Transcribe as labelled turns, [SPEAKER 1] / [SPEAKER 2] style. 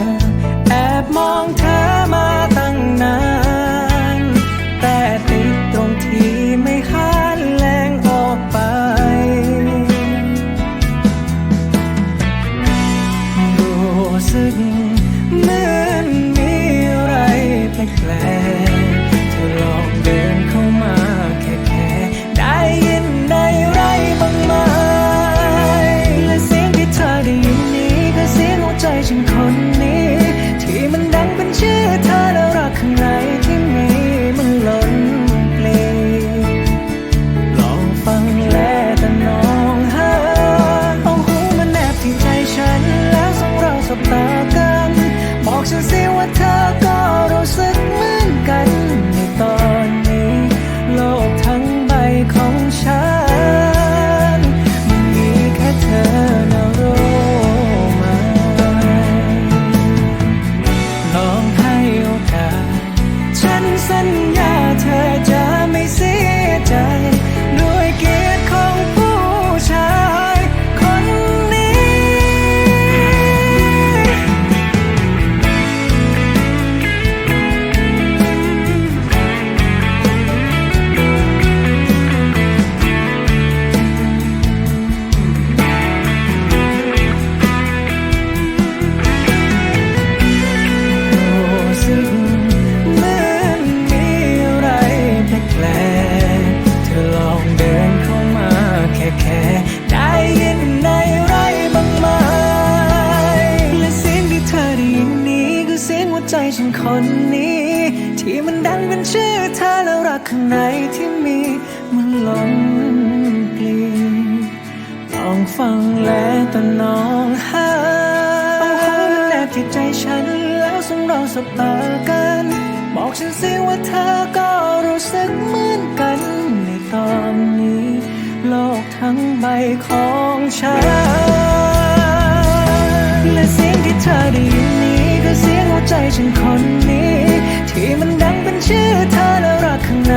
[SPEAKER 1] อ แอบมองเธอมาตั้งนาน แต่ติดตรงที่ไม่หันแลงออกไป รู้สึก send me ฉันคนนี้ ที่มันดันเป็นชื่อเธอแล้วรักข้างในที่มีมันหลงปลีลองฟังแลตะน้องหาเอาหัวแนบที่ใจฉันแล้วสงเราสบตากัน บอกฉันสิว่าเธอก็รู้สึกเหมือนกันในตอนนี้ โลกทั้งใบของฉันและเสียงที่เธอได้ยิน ใจฉันคนนี้ ที่มันดังเป็นชื่อเธอและรักข้างใน